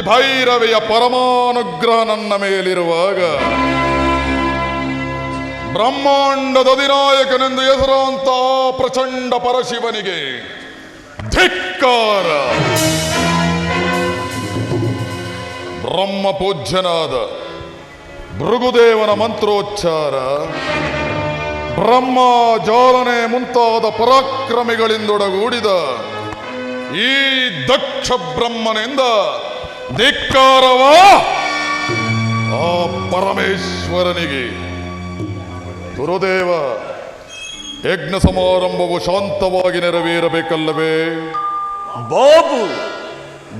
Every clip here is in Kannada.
ಭೈರವಿಯ ಪರಮಾನುಗ್ರಹ ನನ್ನ ಮೇಲಿರುವಾಗ ಬ್ರಹ್ಮಾಂಡದ ಅಧಿನಾಯಕನೆಂದು ಹೆಸರಾಂತ ಪ್ರಚಂಡ ಪರಶಿವನಿಗೆ ಧಿಕ್ಕಾರ. ಬ್ರಹ್ಮ ಪೂಜ್ಯನಾದ ಭೃಗುದೇವನ ಮಂತ್ರೋಚ್ಚಾರ ಬ್ರಹ್ಮ ಜಾಲನೆ ಮುಂತಾದ ಪರಾಕ್ರಮಿಗಳಿಂದೊಡಗೂಡಿದ ಈ ದಕ್ಷ ಬ್ರಹ್ಮನಿಂದ ಧಿಕ್ಕಾರವ? ಆ ಪರಮೇಶ್ವರನಿಗೆ. ಗುರುದೇವ ಯಜ್ಞ ಸಮಾರಂಭವು ಶಾಂತವಾಗಿ ನೆರವೇರಬೇಕಲ್ಲವೇ? ಬಾಬು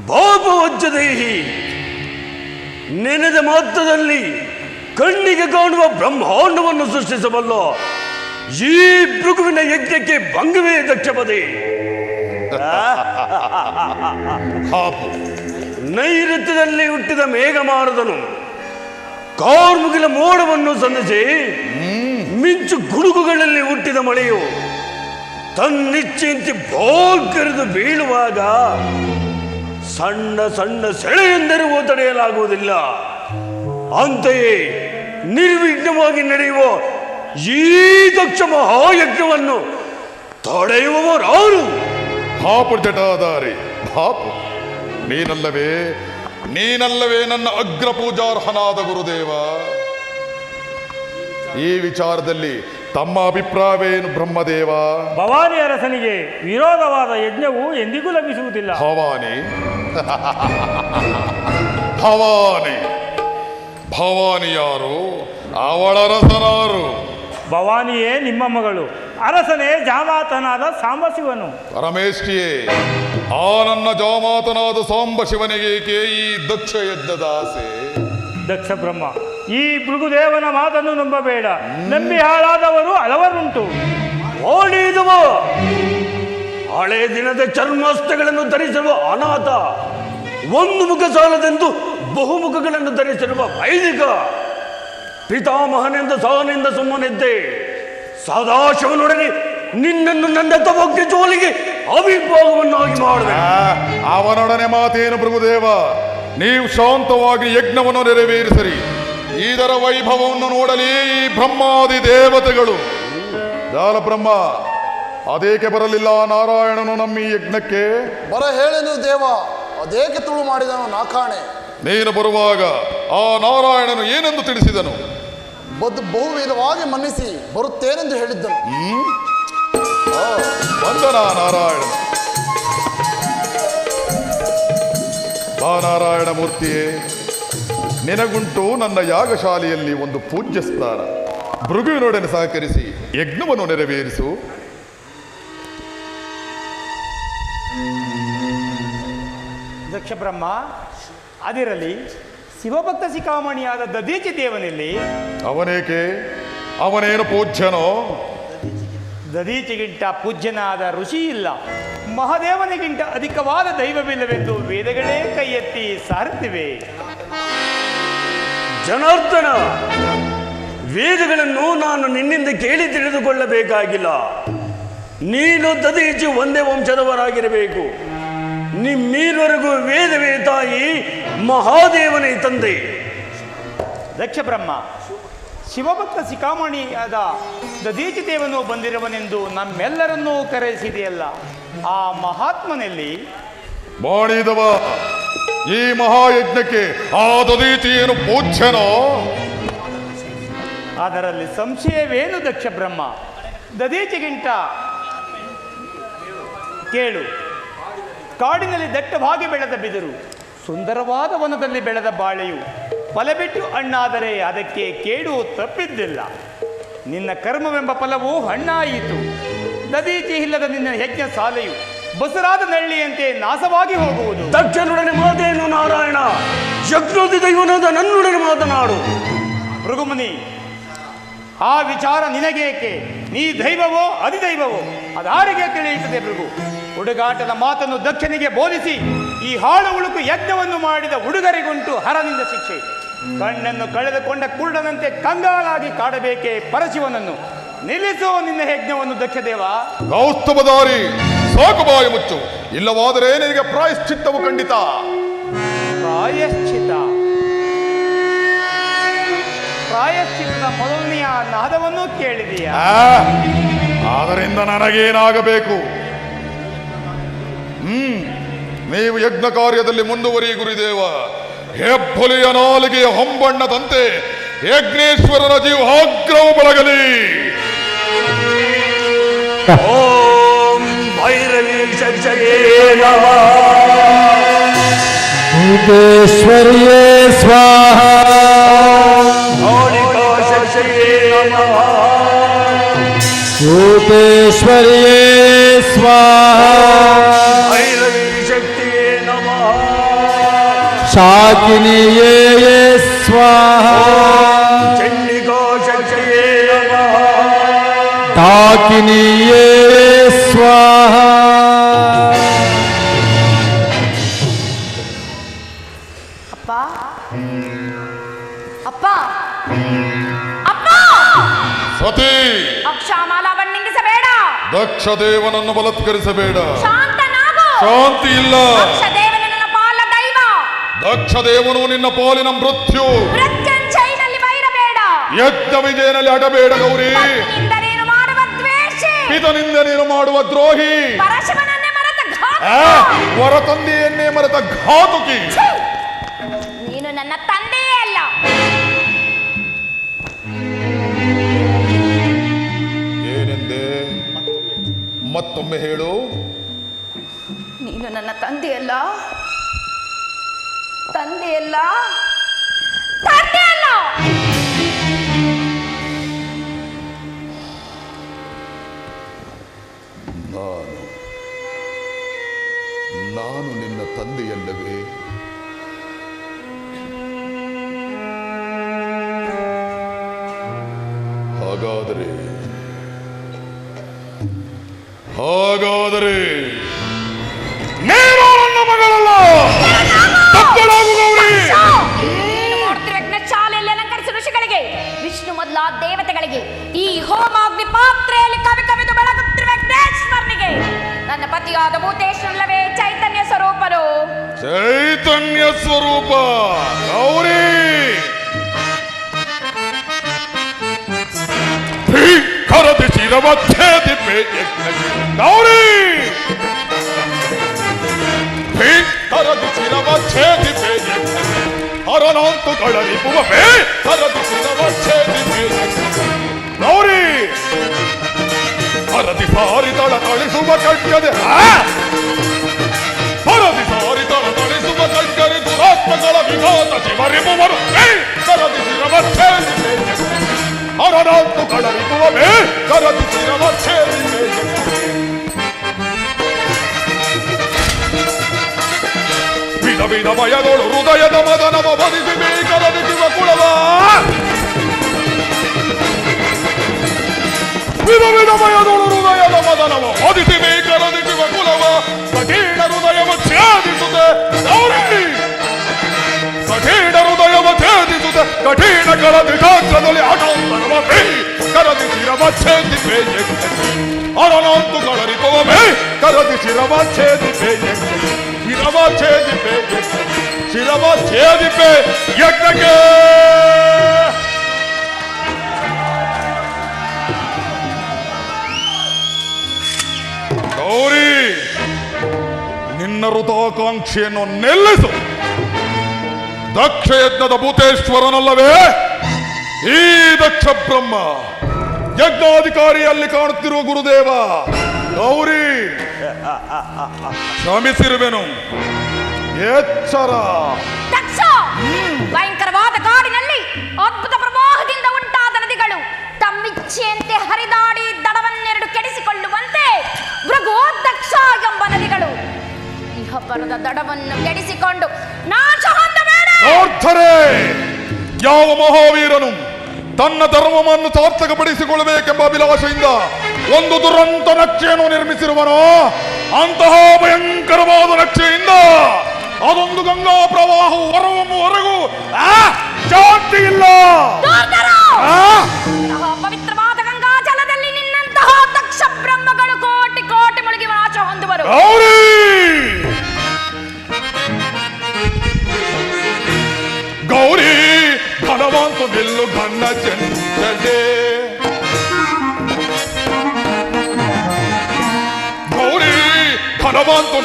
ಬಾಬು ವಜ್ಜದೇಹಿ ನೆನೆದ ಮಾತ್ರದಲ್ಲಿ ಕಣ್ಣಿಗೆ ಕಾಣುವ ಬ್ರಹ್ಮಾಂಡವನ್ನು ಸೃಷ್ಟಿಸಬಲ್ಲ ಈ ಭೃಗುವಿನ ಯಜ್ಞಕ್ಕೆ ಭಂಗವೇ ದಕ್ಷಪದೇ. ನೈಋತ್ಯದಲ್ಲಿ ಹುಟ್ಟಿದ ಮೇಘಮಾರದನು. ಕಾರ್ಮುಗಿಲ ಮೋಡವನ್ನು ಸಂಧಿಸಿ ಮಿಂಚು ಗುಡುಗುಗಳಲ್ಲಿ ಹುಟ್ಟಿದ ಮಳೆಯು ತನ್ನಿಚ್ಛೆಯಂತೆ ಬೋಲ್ಕರಿದು ಬೀಳುವಾಗ ಸಣ್ಣ ಸಣ್ಣ ಸೆಳೆಯೆಂದರೂ ತಡೆಯಲಾಗುವುದಿಲ್ಲ ಅಂತೆಯೇ ನಿರ್ವಿಘ್ನವಾಗಿ ನಡೆಯುವ ಈ ದಕ್ಷ ಮಹಾಯಜ್ಞವನ್ನು ತಡೆಯುವವರಾರು. ಹಾಪು ಜಟಾಧಾರಿ ಹಾಪು ನೀನಲ್ಲವೇ ನೀನಲ್ಲವೇ ನನ್ನ ಅಗ್ರ ಪೂಜಾರ್ಹನಾದ ಗುರುದೇವ. ಈ ವಿಚಾರದಲ್ಲಿ ತಮ್ಮ ಅಭಿಪ್ರಾಯವೇನು ಬ್ರಹ್ಮದೇವ? ಭವಾನಿ ಅರಸನಿಗೆ ವಿರೋಧವಾದ ಯಜ್ಞವು ಎಂದಿಗೂ ಲಭಿಸುವುದಿಲ್ಲ. ಭವಾನಿ. ಭವಾನಿ. ಭವಾನಿ ಯಾರು? ಅವಳ ರಸನಾರು ಭವಾನಿಯೇ ನಿಮ್ಮ ಮಗಳು. ಅರಸನೇ ಜಾಮಾತನಾದ ಸಾಂಬಶಿವನು. ಪರಮೇಷ್ಠಿಯೇ ಆ ನನ್ನ ಜಾಮಾತನಾದ ಸಾಂಬ ಶಿವನಿಗೆ ಕೇ ಈ ದಕ್ಷ ಯಜ್ಞದ ಆಸೆ ದಕ್ಷ ಬ್ರಹ್ಮ ಈ ಭೃಗುದೇವನ ಮಾತನ್ನು ನಂಬಬೇಡ. ನಂಬಿ ಹಾಳಾದವರು ಹಲವರುಂಟು ಓಡಿದುವ? ಹಳೆ ದಿನದ ಚರ್ಮಾಸ್ತ್ರಗಳನ್ನು ಧರಿಸಿರುವ ಅನಾಥ ಒಂದು ಮುಖ ಸಾಲದೆಂದು ಬಹುಮುಖಗಳನ್ನು ಧರಿಸಿರುವ ವೈದಿಕ ಪಿತಾಮಹನೆಂದ ಸಹನೆಂದ ಸುಮ್ಮನಿದ್ದೆ. ಸದಾಶಿವನೊಡನೆ ನಿನ್ನನ್ನು ನನ್ನ ತವಕ್ಕೆ ಜೋಲಿಗೆ. ಅವಿಭಾಗವನ್ನಾಗಿ ಮಾಡಿದೆ ಆ, ಅವನೊಡನೆ ಮಾತೇನು ಪ್ರಭುದೇವ ನೀವು ಶಾಂತವಾಗಿ ಯಜ್ಞವನ್ನು ನೆರವೇರಿಸಿರಿ. ಇದರ ವೈಭವವನ್ನು ನೋಡಲಿ ಈ ಬ್ರಹ್ಮಾದಿ ದೇವತೆಗಳು. ಜಾಲ ಬ್ರಹ್ಮ ಅದೇಕೆ ಬರಲಿಲ್ಲ ನಾರಾಯಣನು ನಮ್ಮ ಈ ಯಜ್ಞಕ್ಕೆ? ಬರ ಹೇಳೆನು ದೇವ ಅದೇಕೆ ತುಳು ಮಾಡಿದನು ನಾ ಕಾಣೆ ನೀನು ಬರುವಾಗ ಆ ನಾರಾಯಣನು ಏನೆಂದು ತಿಳಿಸಿದನು? ಬದ್ ಬಹುವಿಧವಾಗಿ ಮನ್ನಿಸಿ ಬರುತ್ತೇನೆಂದು ಹೇಳಿದ್ದನು. ಆ, ಬಂದನ ನಾರಾಯಣ ನಾರಾಯಣ ಮೂರ್ತಿಯೇ ನಿನಗುಂಟು ನನ್ನ ಯಾಗಶಾಲೆಯಲ್ಲಿ ಒಂದು ಪೂಜ್ಯ ಸ್ಥಾನ. ಭೃಗುವಿನೊಡನೆ ಸಹಕರಿಸಿ ಯಜ್ಞವನ್ನು ನೆರವೇರಿಸು. ದಕ್ಷ ಬ್ರಹ್ಮ ಅದಿರಲಿ ಶಿವಭಕ್ತ ಶಿಖಾಮಣಿಯಾದ ದದೀಚಿ ದೇವನಲ್ಲಿ ಅವನೇಕೆ? ಅವನೇನು ಪೂಜ್ಯನೋ? ದದೀಚಿಗಿಂತ ಪೂಜ್ಯನಾದ ಋಷಿ ಇಲ್ಲ. ಮಹಾದೇವನಿಗಿಂತ ಅಧಿಕವಾದ ದೈವವಿಲ್ಲವೆಂದು ವೇದಗಳೇ ಕೈ ಎತ್ತಿ ಸಾರುತ್ತಿವೆ. ಜನಾರ್ದನ ವೇದಗಳನ್ನು ನಾನು ನಿನ್ನಿಂದ ಕೇಳಿ ತಿಳಿದುಕೊಳ್ಳಬೇಕಾಗಿಲ್ಲ. ನೀನು ದದೀಚಿ ಒಂದೇ ವಂಶದವರಾಗಿರಬೇಕು. ನಿಮ್ಮೀರ್ವರೆಗೂ ವೇದವೇ ತಾಯಿ ಮಹಾದೇವನೇ ತಂದೆ. ದಕ್ಷ ಬ್ರಹ್ಮ ಶಿವಭಕ್ತ ಶಿಖಾಮಣಿಯಾದ ದದೀಚಿ ದೇವನು ಬಂದಿರುವನೆಂದು ನಮ್ಮೆಲ್ಲರನ್ನೂ ಕರೆಸಿದೆಯಲ್ಲ ಆ ಮಹಾತ್ಮನಲ್ಲಿ ಮಾಡಿದವ ಈ ಮಹಾಯಜ್ಞಕ್ಕೆ ಆ ದದೀಚಿಯನ್ನು ಏನು ಪೂಜ್ಯನೋ? ಅದರಲ್ಲಿ ಸಂಶಯವೇನು ದಕ್ಷ ಬ್ರಹ್ಮ? ದದೀಚಿಗಿಂತ ಕೇಳು. ಕಾಡಿನಲ್ಲಿ ದಟ್ಟವಾಗಿ ಬೆಳೆದ ಬಿದಿರು ಸುಂದರವಾದ ವನದಲ್ಲಿ ಬೆಳೆದ ಬಾಳೆಯು ಫಲಬಿಟ್ಟು ಹಣ್ಣಾದರೆ ಅದಕ್ಕೆ ಕೇಡು ತಪ್ಪಿದ್ದಿಲ್ಲ. ನಿನ್ನ ಕರ್ಮವೆಂಬ ಫಲವು ಹಣ್ಣಾಯಿತು. ದದೀಚಿ ಇಲ್ಲದ ನಿನ್ನ ಯಜ್ಞ ಸಾಲೆಯು ಬಸರಾದ ನಳ್ಳಿಯಂತೆ ನಾಶವಾಗಿ ಹೋಗುವುದು. ದಕ್ಷನೊಡನೆ ಮಾತೇನು ನಾರಾಯಣ? ಯಜ್ಞೋದಿ ದೈವನಾದ ನನ್ನೊಡನೆ ಮಾತನಾಡು. ಭೃಗುಮುನಿ ಆ ವಿಚಾರ ನಿನಗೇಕೆ? ನೀ ದೈವವೋ ಅಧಿದೈವವೋ? ಅದಾರಿಗೆ ತಿಳಿಯುತ್ತದೆ ಭೃಗು. ಹುಡುಗಾಟದ ಮಾತನ್ನು ದಕ್ಷನಿಗೆ ಬೋಧಿಸಿ ಈ ಹಾಳು ಉಳುಕು ಯಜ್ಞವನ್ನು ಮಾಡಿದ ಹುಡುಗರಿಗುಂಟು ಹರನಿಂದ ಶಿಕ್ಷೆ. ಕಣ್ಣನ್ನು ಕಳೆದುಕೊಂಡ ಕುರುಡನಂತೆ ಕಂಗಾಲಾಗಿ ಕಾಡಬೇಕೆ ಪರಶಿವನನ್ನು. ನಿಲ್ಲಿಸೋ ನಿನ್ನ ಯಜ್ಞವನ್ನು ದಕ್ಷದೇವ. ಕೌಸ್ತುಭಧಾರಿ ಸಾಕು ಬಾಯಿ ಮುಚ್ಚು. ಇಲ್ಲವಾದರೆ ನಿನಗೆ ಪ್ರಾಯಶ್ಚಿತ್ತವು ಖಂಡಿತ. ಪ್ರಾಯಶ್ಚಿತ ಪ್ರಾಯಶ್ಚಿತ್ತದ ಮೊದಲನೆಯ ನಾದವನ್ನು ಕೇಳಿದೀಯ? ಆದ್ದರಿಂದ ನನಗೇನಾಗಬೇಕು? ಹ್ಮ್ ನೀವು ಯಜ್ಞ ಕಾರ್ಯದಲ್ಲಿ ಮುಂದುವರಿ ಗುರುದೇವ. ಹೆಬ್ಬುಲಿಯ ನಾಲಿಗೆಯ ಹೊಂಬಣ್ಣದಂತೆ ಯಜ್ಞೇಶ್ವರನ ಜೀವಾಗ್ರವು ಬೆಳಗಲಿ ಓಂ ಭೈರವಿ ಚರ್ಚೆಯೇ ನಮಃ ಭೂತೇಶ್ವರ್ಯೇ ಸ್ವಾಹ ಕಾಳಿಕಾ ಚರ್ಚೆಯೇ ನಮಃ ಭೂತೇಶ್ವರ್ಯೇ ಸ್ವಾಹ ಶಾಕಿನಿಯೇ ಸ್ವಾಹ ಡಾಕಿನಿಯೇ ಸ್ವಾಹ ಅಪ್ಪ ಅಪ್ಪ ಅಪ್ಪ ಸತಿ ಅಕ್ಷಾಮಾಲ ಬಣ್ಣಿಂಗಿಸಬೇಡ ದಕ್ಷ ದೇವನನ್ನು ಬಲತ್ಕರಿಸಬೇಡ ಶಾಂತನಾಗು ಶಾಂತಿ ಇಲ್ಲ ಅಕ್ಷದೇವನ ನನ್ನ ಪಾಲ ದೈವ ದಕ್ಷ ದೇವನು ನಿನ್ನ ಪಾಲಿನ ಮೃತ್ಯು. ಯಜ್ಞ ವಿಜಯನಲ್ಲಿ ಅಡಬೇಡ ಗೌರಿ. ಇದನಿಂದ ನೀನು ಮಾಡುವ ದ್ರೋಹಿ. ಹೊರ ತಂದೆಯನ್ನೇ ಮರೆತ ಘಾತುಕಿ! ನೀನು ನನ್ನ ತಂದೆಯೇ ಅಲ್ಲ. ಏನೆಂದೆ? ಮತ್ತೊಮ್ಮೆ ಹೇಳು. ನೀನು ನನ್ನ ತಂದೆಯಲ್ಲ? ತಂದೆಯಲ್ಲ ನನ್ನ ಪತಿಯಾದ ಭೂತೇಶ್ವರಲ್ಲವೇ ಚೈತನ್ಯ ಸ್ವರೂಪರು ಚೈತನ್ಯ ಸ್ವರೂಪ ಗೌರಿ ಭೀಕರದಿ ಶಿರವ ಛೇದಿಪೆ ಯಜ್ಞಕ್ಕೆ ಗೌರಿ ಭೀಕರದಿ ಶಿರವ ಛೇದಿಪೆ ಯಜ್ಞಕ್ಕೆ ಹರನಾಂತು ಕಳರಿಪುವ ಭೀಕರದಿ ಶಿರವ ಛೇದಿಪೆ ಯಜ್ಞಕ್ಕೆ ಗೌರಿ ಹರದಿ ಸಾರಿದಳ ಕಳಿಸುವ ಕಟ್ಟದೆ ಆ ಹರದಿ ಸಾರಿ ತಳ ತಳಿಸುವ ಕಡ್ಕರಿ ದುರಾತ್ಮಗಳ ವಿಘಾತ ಶಿವರಿಪುವರು ಕರದಿ ಶಿರವ ಛೇದಿಪೆ ಹರನಾಂತು ಕಳರಿಪುವ ಬೇ ಕರದಿ ಶಿರವ ಛೇದಿಪೆ ವಿಧ ವಿಧ ಭಯದೋಳು ಹೃದಯದ ಮದನವ ಬದಿಸಿ ಹೃದಯದ ಮದನವ ಬದಿಸಿ ಬೇಕರದಿ ಶಿವ ಕುಲವ ಕಠಿಣ ಹೃದಯವ ಛೇದಿಸುತ್ತೆ ಗೌರಿ ಕಠಿಣ ಹೃದಯವ ಛೇದಿಸುತ್ತೆ ಕಠಿಣ ಕರದಿ ಗಾತ್ರದಲ್ಲಿ ಆಟೋತ್ತರವ ಬೇ ಕರದಿ ಶಿರವ ಛೇದಿಪೆ ಅರನಂತು ಕಳರಿಪವ ಬೇ ಕರದಿ ಶಿರವ ಛೇದಿಪೆ ಶಿರವ ಛೇದಿಪೆ ಶಿರವ ಛೇದಿಪೆ ಯಜ್ಞಕ್ಕೆ ಗೌರಿ, ನಿನ್ನ ಋತಾಕಾಂಕ್ಷೆಯನ್ನು ನಿಲ್ಲಿಸು. ದಕ್ಷ ಯಜ್ಞದ ಭೂತೇಶ್ವರನಲ್ಲವೇ? ಈ ದಕ್ಷ ಬ್ರಹ್ಮ ಯಜ್ಞಾಧಿಕಾರಿಯಲ್ಲಿ ಕಾಣುತ್ತಿರುವ ಗುರುದೇವ, ಗೌರಿ. ಶ್ರಮಿಸಿರುವೆನು ಎಚ್ಚರ. ಭಯಂಕರವಾದ ಕಾಡಿನಲ್ಲಿ ಅದ್ಭುತ ಪ್ರವಾಹದಿಂದ ಉಂಟಾದ ನದಿಗಳು ತಮ್ಮಿಚ್ಛೆಯಂತೆ ಹರಿದಾಡಿ ದಡವನ್ನೆರಡು ಕೆಡಿಸಿಕೊಳ್ಳುವಂತೆ ಭೃಗು ದಕ್ಷ ಎಂಬ ನದಿಗಳು ಇಹಪರದ ದಡವನ್ನು ಕೆಡಿಸಿಕೊಂಡು ನಾಶ ಹೊಂದಬೇಡ ಯಾವ ಮಹಾವೀರನು ತನ್ನ ಧರ್ಮವನ್ನು ಸಾರ್ಥಕಪಡಿಸಿಕೊಳ್ಳಬೇಕೆಂಬ ಅಭಿಲಾಷೆಯಿಂದ ಒಂದು ದುರಂತ ನಕ್ಷೆಯನ್ನು ನಿರ್ಮಿಸಿರುವನೋ ಅಂತಹ ಭಯಂಕರವಾದ ನಕ್ಷೆಯಿಂದ ಅದೊಂದು ಗಂಗಾ ಪ್ರವಾಹವು ಹೊರಗೂ ಆ,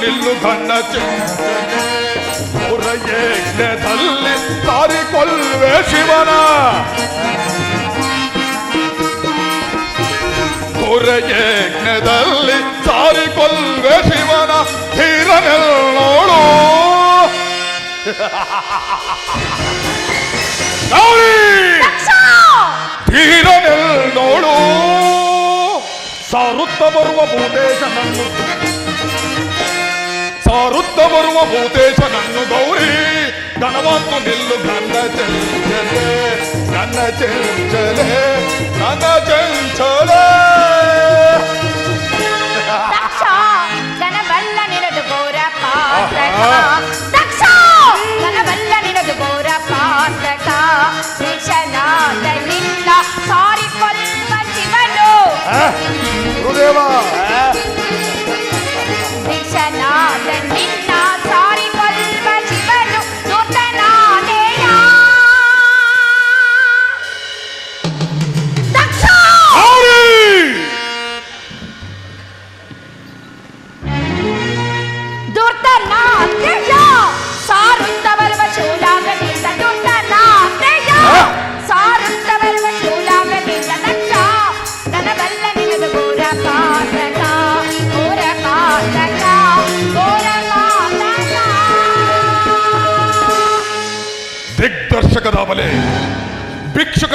ನಿಲ್ಲು ಕಣ್ಣ ಚಿಂತನೆ ಯಜ್ಞದಲ್ಲಿ ತಾರಿಕೊಲ್ವೆ ಶಿವನ. ಯಜ್ಞದಲ್ಲಿ ತಾರಿಕೊಲ್ವೆ ಶಿವನ. ಹೀರನೆಲ್ಲೋಳು ಹೀರನೆಲ್ಲೋಳು ಸಾರುತ್ತ ಬರುವ ಭೂತೇಶನನ್ನು ಸಾರುತ್ತ ಬರುವ ಭೂತೇಶನನ್ನು ಗೌರಿ ಘನವಂತು ನಿಲ್ಲು ಗನ್ನ ಚಂಚಲೆ ಗನ್ನ ಚಂಚಲೆ ಗನ್ನ ಚಂಚಲೆ ದಕ್ಷ ಗನಬಲ್ಲ ನಿನದು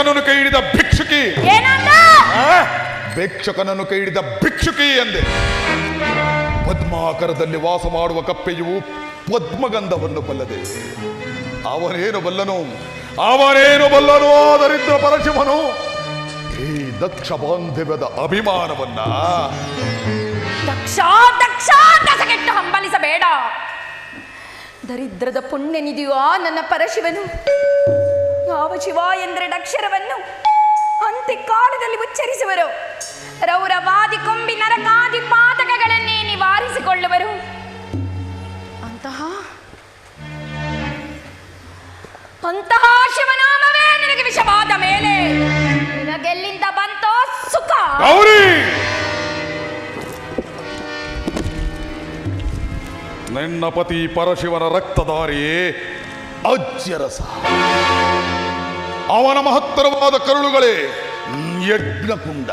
ಭಿಕ್ಷುಕನನ್ನು ಕೈ ಹಿಡಿದ ಭಿಕ್ಷುಕಿ? ಭಿಕ್ಷುಕನನ್ನು ಕೈ ಹಿಡಿದ ಭಿಕ್ಷುಕಿ ಎಂದೆ. ಪದ್ಮಾಕರದಲ್ಲಿ ವಾಸ ಮಾಡುವ ಕಪ್ಪೆಯು ಪದ್ಮಗಂಧವನ್ನು ಬಲ್ಲದೆ ಅವನೇನು ಬಲ್ಲನು? ಅವನೇನು ಬಲ್ಲನು? ಆದರಿದ್ರ ದರಿದ್ರ ಪರಶಿವನು. ಈ ದಕ್ಷ ಬಾಂಧವ್ಯದ ಅಭಿಮಾನವನ್ನ. ದಕ್ಷ ಹಂಬಲಿಸಬೇಡ. ದರಿದ್ರದ ಪುಣ್ಯ ನಿಧಿಯೋ ಆ ನನ್ನ ಪರಶಿವನು. ಯಾವ ಶಿವ ಎಂದರೆ ಅಕ್ಷರವನ್ನು ಅಂತ್ಯಕಾಲದಲ್ಲಿ ಉಚ್ಚರಿಸುವರು. ರೌರವಾದಿ ಕೊಂಬಿ ನರಕಾದಿ ಪಾತಕಗಳನ್ನೇ ನಿವಾರಿಸಿಕೊಳ್ಳುವರು. ಅಂತಹ ಅಂತಹ ಶಿವನಾಮವೇ ನಿನಗೆ ವಿಷವಾದ ಮೇಲೆ ನಿನಗೆಲ್ಲಿಂದ ಬಂತೋ ಸುಖ? ನಿನ್ನ ಪತಿ ಪರಶಿವನ ರಕ್ತಧಾರಿಯೇ ಅಜ್ಯರಸ ಅವನ ಮಹತ್ತರವಾದ ಕರುಳುಗಳೇ ಯಜ್ಞಕುಂಡ.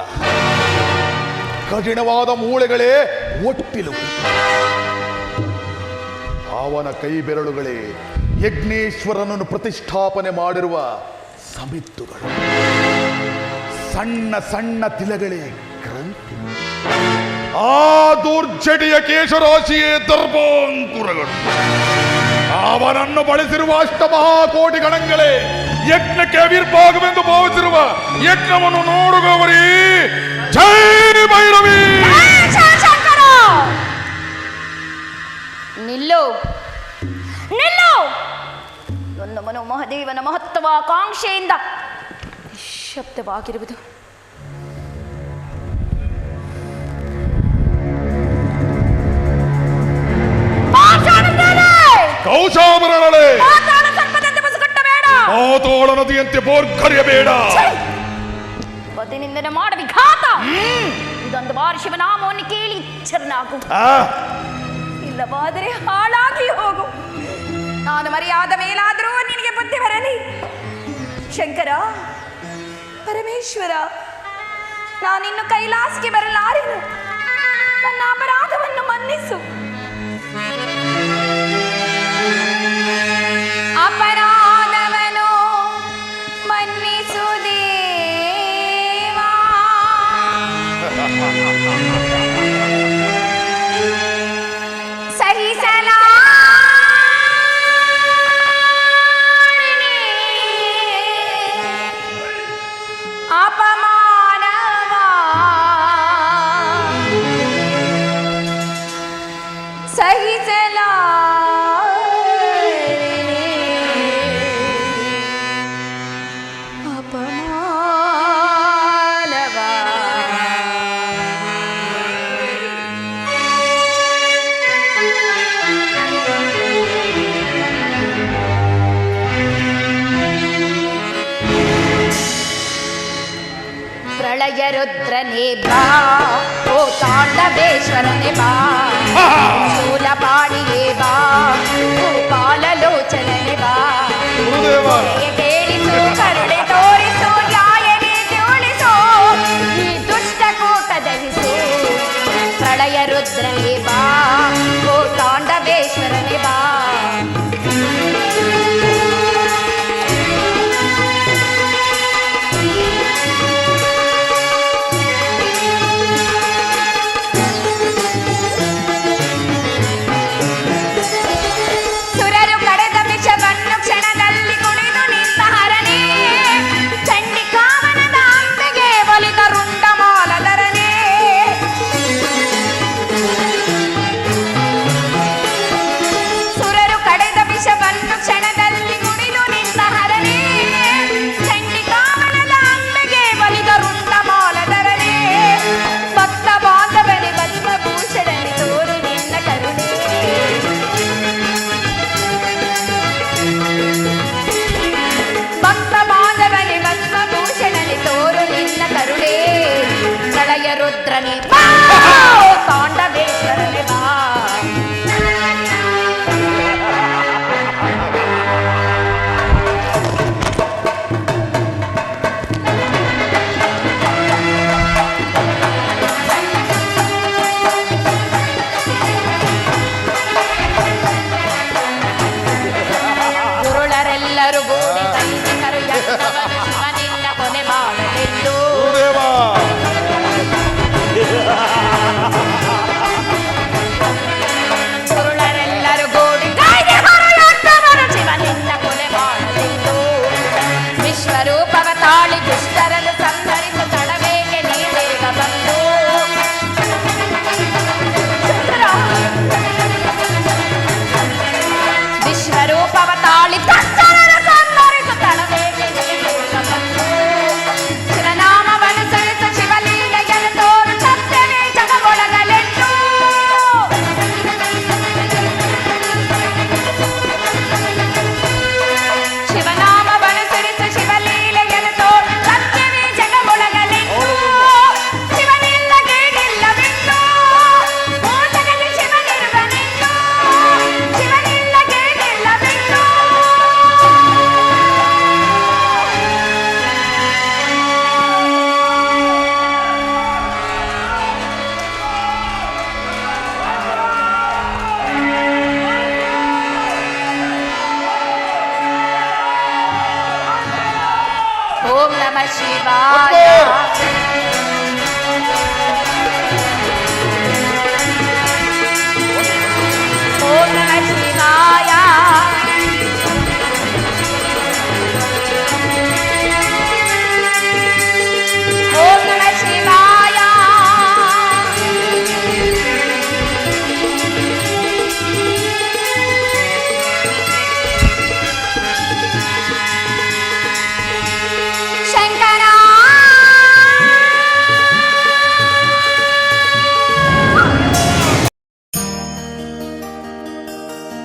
ಕಠಿಣವಾದ ಮೂಳೆಗಳೇ ಒಟ್ಟಿಲು ಅವನ ಕೈ ಬೆರಳುಗಳೇ ಯಜ್ಞೇಶ್ವರನನ್ನು ಪ್ರತಿಷ್ಠಾಪನೆ ಮಾಡಿರುವ ಸಮಿತ್ತುಗಳು. ಸಣ್ಣ ಸಣ್ಣ ತಿಲಗಳೇ ಕ್ರಾಂತಿ ಆ ದುರ್ಜಟಿಯ ಕೇಶರಾಶಿಯೇ ದರ್ಭಾಂಕುರಗಳು ಅವನನ್ನು ಬಳಸಿರುವ ಅಷ್ಟಮಹಾಕೋಟಿ ಗಣಗಳೇ ಯಜ್ಞಕ್ಕೆ ಅವಿರ್ಭಾಗವೆಂದು ಭಾವಿಸಿರುವ ಯಜ್ಞವನ್ನು ನೋಡುವವರೇ ಜೈ ಭೈರವಿ! ನಿಲ್ಲು. ನಿಲ್ಲು! ನನ್ನ ಮನೋ ಮಹದೇವನ ಮಹತ್ವಾಕಾಂಕ್ಷೆಯಿಂದ ಕಾಂಕ್ಷೆಯಿಂದ ಮಾತಾಡುತ್ತಾನೆ! ಕೌಶಾಮರಳೆ ಪಾತಾಳ ನದಿಯಂತೆ ಬೋರ್ಗರಿಯಬೇಡ ಪತಿನಿಂದನೆ ಮಾಡ ವಿಘಾತ! ಇದೊಂದು ಬಾರಿ ಶಿವನಾಮವನ್ನು ಕೇಳಿ ಚರ್ನಾಗು ಇಲ್ಲವಾದರೆ ಹಾಳಾಗಿ ಹೋಗು. ನಾನು ಮರೆಯಾದ ಮೇಲಾದರೂ ನಿನಗೆ ಬುದ್ಧಿ ಬರಲಿ. ಶಂಕರ ಪರಮೇಶ್ವರ ನಾನಿನ್ನು ಕೈಲಾಸಕ್ಕೆ ಬರಲಾರೆನು? ನನ್ನ ಅಪರಾಧವನ್ನು ಮನ್ನಿಸು. Bye.